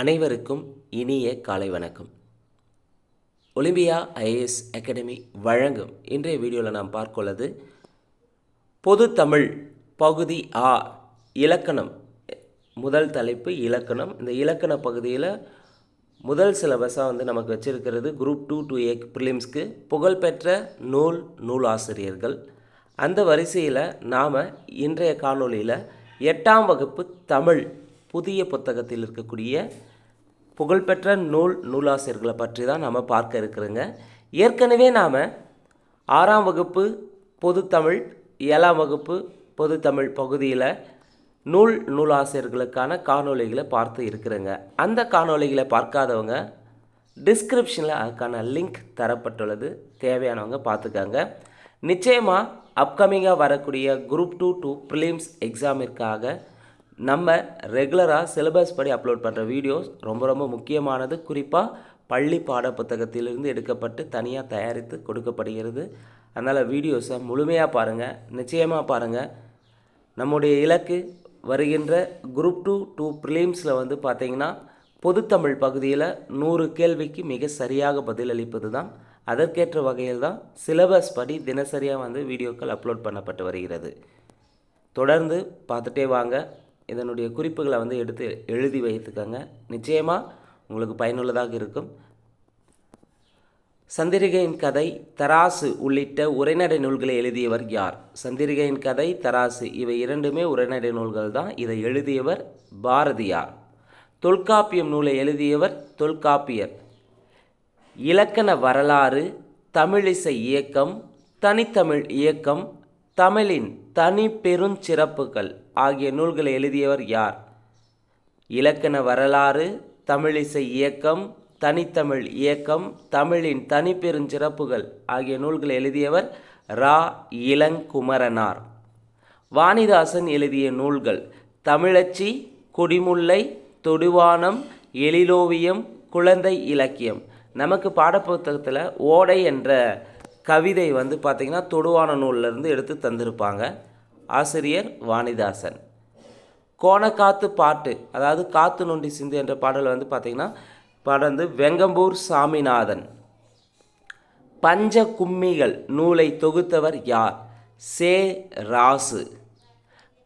அனைவருக்கும் இனிய காலை வணக்கம். ஒலிம்பியா ஐஏஎஸ் அகாடமி வழங்கும் இன்றைய வீடியோவில் நாம் பார்க்கொள்ளது பொது தமிழ் பகுதி ஆ இலக்கணம். முதல் தலைப்பு இலக்கணம். இந்த இலக்கண பகுதியில் முதல் சிலபஸாக வந்து நமக்கு வச்சிருக்கிறது குரூப் டூ டூ ஏ ப்ரிலிம்ஸ்க்கு புகழ்பெற்ற நூல் நூலாசிரியர்கள் அந்த வரிசையில் நாம் இன்றைய காணொளியில் எட்டாம் வகுப்பு தமிழ் புதிய புத்தகத்தில் இருக்கக்கூடிய புகழ்பெற்ற நூல் நூலாசிரியர்களை பற்றி தான் நாம் பார்க்க இருக்கிறோங்க. ஏற்கனவே நாம் ஆறாம் வகுப்பு பொதுத்தமிழ் ஏழாம் வகுப்பு பொதுத்தமிழ் பகுதியில் நூல் நூலாசிரியர்களுக்கான காணொளிகளை பார்த்து இருக்கிறேங்க. அந்த காணொளிகளை பார்க்காதவங்க டிஸ்கிரிப்ஷனில் அதுக்கான லிங்க் தரப்பட்டுள்ளது. தேவையானவங்க பார்த்துக்காங்க. நிச்சயமாக அப்கமிங்காக வரக்கூடிய குரூப் டூ டூ ப்ரிலிம்ஸ் எக்ஸாமிற்காக நம்ம ரெகுலராக சிலபஸ் படி அப்லோட் பண்ணுற வீடியோஸ் ரொம்ப ரொம்ப முக்கியமானது. குறிப்பாக பள்ளி பாட புத்தகத்திலிருந்து எடுக்கப்பட்டு தனியாக தயாரித்து கொடுக்கப்படுகிறது. அதனால் வீடியோஸை முழுமையாக பாருங்கள் நிச்சயமாக பாருங்கள் நம்முடைய இலக்கு வருகின்ற குரூப் டூ டூ ப்ரிலிம்ஸில் வந்து பார்த்திங்கன்னா பொதுத்தமிழ் பகுதியில் நூறு கேள்விக்கு மிக சரியாக பதிலளிப்பது தான். அதற்கேற்ற வகையில் தான் சிலபஸ் படி தினசரியாக வந்து வீடியோக்கள் அப்லோட் பண்ணப்பட்டு வருகிறது. தொடர்ந்து பார்த்துட்டே வாங்க. இதனுடைய குறிப்புகளை வந்து எடுத்து எழுதி வைத்துக்கோங்க. நிச்சயமாக உங்களுக்கு பயனுள்ளதாக இருக்கும். சந்திரிகையின் கதை தராசு உள்ளிட்ட உரைநடை நூல்களை எழுதியவர் யார்? சந்திரிகையின் கதை தராசு இவை இரண்டுமே உரைநடை நூல்கள் தான். இதை எழுதியவர் பாரதியார். தொல்காப்பியம் நூலை எழுதியவர் தொல்காப்பியர். இலக்கண வரலாறு தமிழிசை இயக்கம் தனித்தமிழ் இயக்கம் தமிழின் தனி பெருஞ்சிறப்புகள் ஆகிய நூல்களை எழுதியவர் யார்? இலக்கண வரலாறு தமிழிசை இயக்கம் தனித்தமிழ் இயக்கம் தமிழின் தனி பெருஞ்சிறப்புகள் ஆகிய நூல்களை எழுதியவர் ரா. இளங்குமரனார். வாணிதாசன் எழுதிய நூல்கள் தமிழச்சி குடிமுல்லை தொடுவானம் எழிலோவியம் குழந்தை இலக்கியம். நமக்கு பாடப்புத்தகத்தில் ஓடை என்ற கவிதை வந்து பார்த்திங்கன்னா தொடுவான நூல்லேருந்து எடுத்து தந்திருப்பாங்க. ஆசிரியர் வாணிதாசன். கோணக்காத்து பாட்டு அதாவது காத்து நொண்டி சிந்து என்ற பாடல் வந்து பார்த்திங்கன்னா பாடல் வந்து வெங்கம்பூர் சாமிநாதன். பஞ்ச கும்மிகள் நூலை தொகுத்தவர் யார்? சே. ராசு.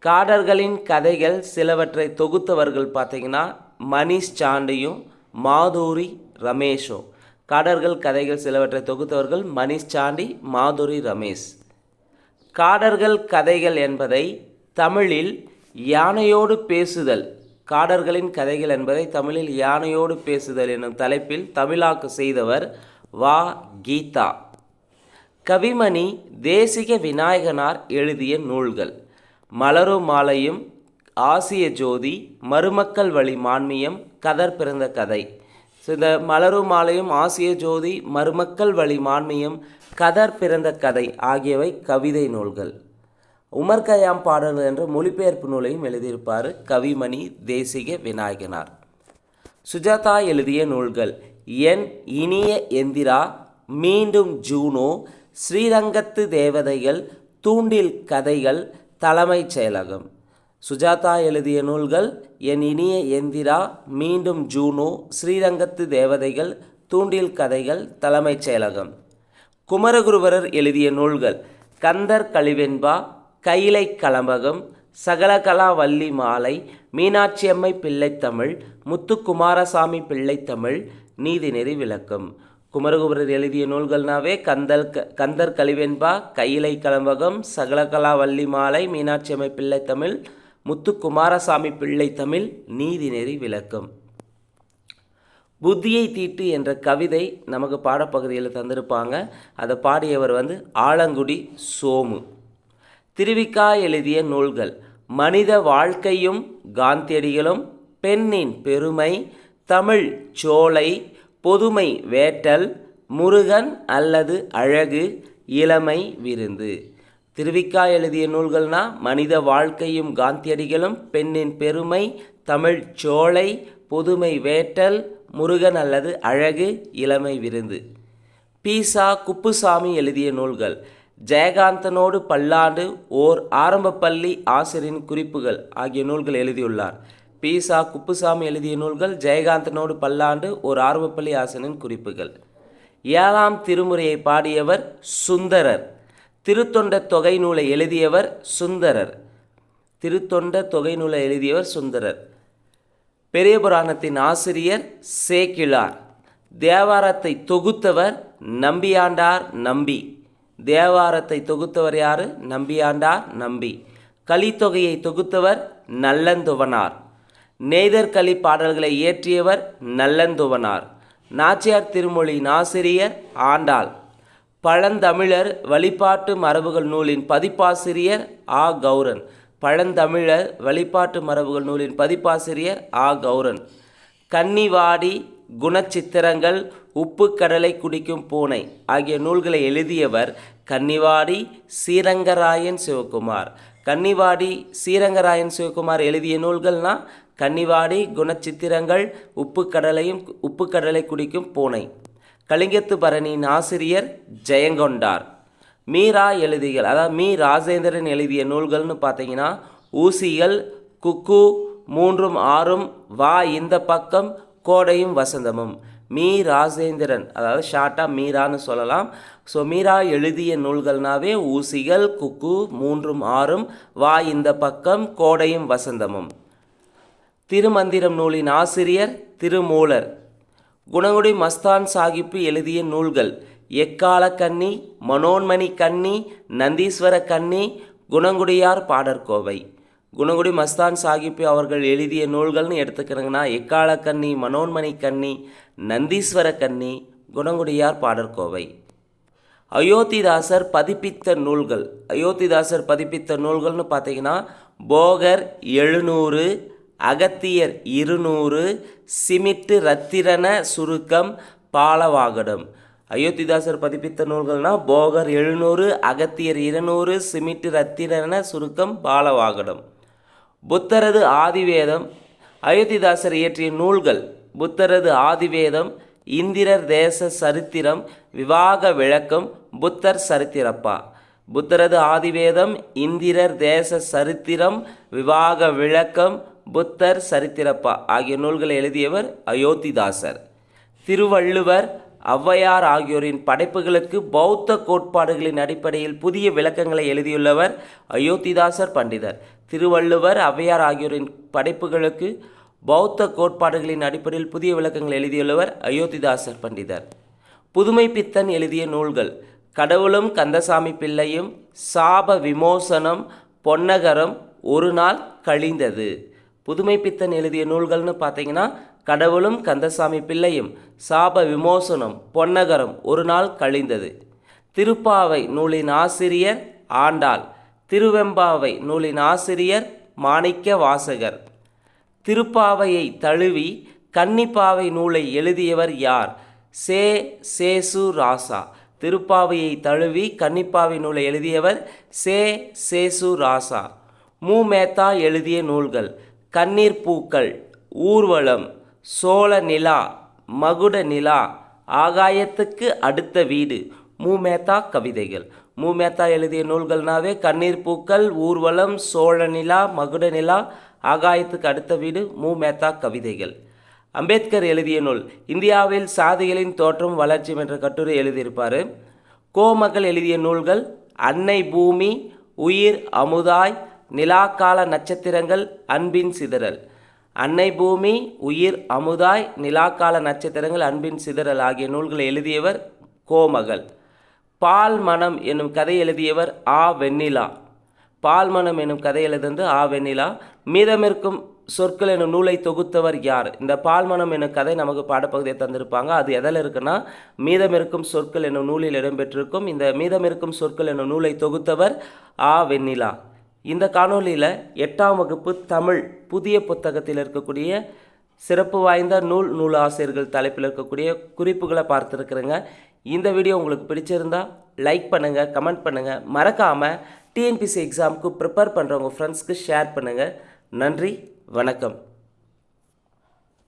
காடர்களின் கதைகள் சிலவற்றை தொகுத்தவர்கள் பார்த்தீங்கன்னா மணிஷ் சாண்டியும் மாதூரி ரமேஷும். காடர்கள் கதைகள் சிலவற்றை தொகுத்தவர்கள் மணிஷ் சாண்டி மாதுரி ரமேஷ். காடர்கள் கதைகள் என்பதை தமிழில் யானையோடு பேசுதல். காடர்களின் கதைகள் என்பதை தமிழில் யானையோடு பேசுதல் என்னும் தலைப்பில் தமிழாக்கு செய்தவர் வா. கீதா. கவிமணி தேசிக விநாயகனார் எழுதிய நூல்கள். மலரும் மாலையும் ஆசிய ஜோதி மருமக்கள் வழி மான்மியம் கதர் பிறந்த கதை. ஸோ இந்த மலரும் மாலையும் ஆசிய ஜோதி மருமக்கள் வழி மான்மியம் கதர் பிறந்த கதை ஆகியவை கவிதை நூல்கள். உமர் கயாம் பாடல் என்ற மொழிபெயர்ப்பு நூலையும் எழுதியிருப்பார் கவிமணி தேசிக விநாயகனார். சுஜாதா எழுதிய நூல்கள் என் இனிய எந்திரா மீண்டும் ஜூனோ ஸ்ரீரங்கத்து தேவதைகள் தூண்டில் கதைகள் தலைமைச் செயலகம். சுஜாதா எழுதிய நூல்கள் என் இனிய எந்திரா மீண்டும் ஜூனோ ஸ்ரீரங்கத்து தேவதைகள் தூண்டில் கதைகள் தலைமைச் செயலகம் குமரகுருவரர் எழுதிய நூல்கள் கந்தர் கழிவெண்பா கைலை கலம்பகம் சகலகலா வள்ளி மாலை மீனாட்சியம்மை பிள்ளைத்தமிழ் முத்துக்குமாரசாமி பிள்ளைத்தமிழ் நீதிநெறி விளக்கம் குமரகுமரர் எழுதிய நூல்கள்னாவே கந்தல் க கந்தர் கழிவென்பா கையிலை கலம்பகம் சகலகலா வள்ளி மாலை மீனாட்சியம்மை பிள்ளைத்தமிழ் முத்துக்குமாரசாமி பிள்ளை தமிழ் நீதிநெறி விளக்கம். புத்தியை தீட்டு என்ற கவிதை நமக்கு பாடப்பகுதியில் தந்திருப்பாங்க. அதை பாடியவர் வந்து ஆலங்குடி சோமு. திருவிக்கா எழுதிய நூல்கள் மனித வாழ்க்கையும் காந்தியடிகளும் பெண்ணின் பெருமை தமிழ் சோலை பொதுமை வேட்டல் முருகன் அல்லது அழகு இளமை விருந்து. திருவிக்கா எழுதிய நூல்கள்னா மனித வாழ்க்கையும் காந்தியடிகளும் பெண்ணின் பெருமை தமிழ் சோலை புதுமை வேட்டல் முருகன் அல்லது அழகு இளமை விருந்து. பீசா குப்புசாமி எழுதிய நூல்கள் ஜெயகாந்தனோடு பல்லாண்டு ஓர் ஆரம்ப பள்ளி ஆசிரியரின் குறிப்புகள் ஆகிய நூல்கள் எழுதியுள்ளார். பீசா குப்புசாமி எழுதிய நூல்கள் ஜெயகாந்தனோடு பல்லாண்டு ஓர் ஆரம்பப்பள்ளி ஆசனின் குறிப்புகள். ஏழாம் திருமுறையை பாடியவர் சுந்தரர். திருத்தொண்ட தொகை நூலை எழுதியவர் சுந்தரர். திருத்தொண்ட தொகை நூலை எழுதியவர் சுந்தரர். பெரிய புராணத்தின் ஆசிரியர் சேக்கிழார். தேவாரத்தை தொகுத்தவர் நம்பியாண்டார் நம்பி. தேவாரத்தை தொகுத்தவர் யாரு? நம்பியாண்டார் நம்பி. கலித்தொகையை தொகுத்தவர் நல்லந்துவனார். நெய்தற்களி பாடல்களை இயற்றியவர் நல்லந்துவனார். நாச்சியார் திருமொழியின் ஆசிரியர் ஆண்டாள். பழந்தமிழர் வழிபாட்டு மரபுகள் நூலின் பதிப்பாசிரியர் ஆ. கௌரன். பழந்தமிழர் வழிபாட்டு மரபுகள் நூலின் பதிப்பாசிரியர் ஆ. கௌரன். கன்னிவாடி குணச்சித்திரங்கள் உப்பு கடலை குடிக்கும் பூனை ஆகிய நூல்களை எழுதியவர் கன்னிவாடி ஸ்ரீரங்கராயன் சிவகுமார். கன்னிவாடி ஸ்ரீரங்கராயன் சிவகுமார் எழுதிய நூல்கள்னால் கன்னிவாடி குணச்சித்திரங்கள் உப்பு கடலையும் உப்பு கடலை குடிக்கும் பூனை. கலிங்கத்து பரணியின் ஆசிரியர் ஜெயங்கொண்டார். மீரா எழுதிகள் அதாவது மீ ராஜேந்திரன் எழுதிய நூல்கள்னு பார்த்தீங்கன்னா ஊசிகள் குக்கு மூன்றும் ஆறும் வா இந்த பக்கம் கோடையும் வசந்தமும். மீ ராஜேந்திரன் அதாவது ஷார்ட்டாக மீரான்னு சொல்லலாம். ஸோ மீரா எழுதிய நூல்கள்னாவே ஊசிகள் குக்கு மூன்றும் ஆறும் வா இந்த பக்கம் கோடையும் வசந்தமும். திருமந்திரம் நூலின் ஆசிரியர் திருமூலர். குணங்குடி மஸ்தான் சாகிப்பு எழுதிய நூல்கள் எக்கால கன்னி மனோன்மணி கன்னி நந்தீஸ்வர கன்னி குணங்குடியார் பாடற்கோவை. குணகுடி மஸ்தான் சாகிப்பு அவர்கள் எழுதிய நூல்கள்னு எடுத்துக்கிறாங்கன்னா எக்கால கன்னி மனோன்மணி கன்னி நந்தீஸ்வர கன்னி குணங்குடியார் பாடற்கோவை. அயோத்திதாசர் பதிப்பித்த நூல்கள். அயோத்திதாசர் பதிப்பித்த நூல்கள்னு பார்த்தீங்கன்னா போகர் எழுநூறு அகத்தியர் இருநூறு சிமிட்டு ரத்திரன சுருக்கம் பாலவாகடம். அயோத்திதாசர் பதிப்பித்த நூல்கள்னா போகர் எழுநூறு அகத்தியர் இருநூறு சிமிட்டு ரத்திரன சுருக்கம் பாலவாகடம். புத்தரது ஆதிவேதம். அயோத்திதாசர் இயற்றிய நூல்கள் புத்தரது ஆதிவேதம் இந்திரர் தேச சரித்திரம் விவாக விளக்கம் புத்தர் சரித்திரப்பா. புத்தரது ஆதிவேதம் இந்திரர் தேச சரித்திரம் விவாக விளக்கம் புத்தர் சரித்திரப்பா ஆகிய நூல்களை எழுதியவர் அயோத்திதாசர். திருவள்ளுவர் ஔவையார் ஆகியோரின் படைப்புகளுக்கு பௌத்த கோட்பாடுகளின் அடிப்படையில் புதிய விளக்கங்களை எழுதியுள்ளவர் அயோத்திதாசர் பண்டிதர். திருவள்ளுவர் ஔவையார் ஆகியோரின் படைப்புகளுக்கு பௌத்த கோட்பாடுகளின் அடிப்படையில் புதிய விளக்கங்களை எழுதியுள்ளவர் அயோத்திதாசர் பண்டிதர். புதுமை பித்தன் எழுதிய நூல்கள் கடவுளும் கந்தசாமி பிள்ளையும் சாப விமோசனம் பொன்னகரம் ஒரு நாள் கழிந்தது. புதுமை பித்தன் எழுதிய நூல்கள்னு பார்த்தீங்கன்னா கடவுளும் கந்தசாமி பிள்ளையும் சாப விமோசனம் பொன்னகரம் ஒரு நாள் கழிந்தது. திருப்பாவை நூலின் ஆசிரியர் ஆண்டாள் திருவெம்பாவை நூலின் ஆசிரியர் மாணிக்க வாசகர். திருப்பாவையை தழுவி கன்னிப்பாவை நூலை எழுதியவர் யார்? சே. சேசு ராசா. திருப்பாவையை தழுவி கன்னிப்பாவை நூலை எழுதியவர் சே. சேசு ராசா. மு மேத்தா எழுதிய நூல்கள். கண்ணீர் பூக்கள் ஊர்வலம் சோழ நிலா மகுட நிலா ஆகாயத்துக்கு அடுத்த வீடு. மூமேத்தா கவிதைகள். மூமேத்தா எழுதிய நூல்கள்னாவே கண்ணீர் பூக்கள் ஊர்வலம் சோழ நிலா மகுட நிலா ஆகாயத்துக்கு அடுத்த வீடு மு. மேத்தா கவிதைகள். அம்பேத்கர் எழுதிய நூல். இந்தியாவில் சாதிகளின் தோற்றம் வளர்ச்சி என்ற கட்டுரை எழுதியிருப்பார். கோமகள் எழுதிய நூல்கள் அன்னை பூமி உயிர் அமுதாய் நிலாக்கால நட்சத்திரங்கள் அன்பின் சிதறல். அன்னை பூமி உயிர் அமுதாய் நிலாக்கால நட்சத்திரங்கள் அன்பின் சிதறல் ஆகிய நூல்களை எழுதியவர் கோமகள். பால் மனம் என்னும் கதை எழுதியவர் ஆ. வெண்ணிலா. பால்மனம் எனும் கதை எழுதுந்து ஆ. வெண்ணிலா. மீதமிருக்கும் சொற்கள் எனும் நூலை தொகுத்தவர் யார்? இந்த பால்மனம் எனும் கதை நமக்கு பாடப்பகுதியை தந்திருப்பாங்க. அது எதில் இருக்குன்னா மீதமிருக்கும் சொற்கள் எனும் நூலில் இடம்பெற்றிருக்கும். இந்த மீதமிருக்கும் சொற்கள் எனும் நூலை தொகுத்தவர் ஆ. வெண்ணிலா. இந்த காணொளியில் எட்டாம் வகுப்பு தமிழ் புதிய புத்தகத்தில் இருக்கக்கூடிய சிறப்பு வாய்ந்த நூல் நூல் ஆசிரியர்கள் தலைப்பில் இருக்கக்கூடிய குறிப்புகளை பார்த்துருக்குறேங்க. இந்த வீடியோ உங்களுக்கு பிடிச்சிருந்தா லைக் பண்ணுங்கள் கமெண்ட் பண்ணுங்கள் மறக்காமல் டிஎன்பிசி எக்ஸாமுக்கு ப்ரிப்பேர் பண்ணுறவங்க ஃப்ரெண்ட்ஸ்க்கு ஷேர் பண்ணுங்கள் நன்றி வணக்கம்.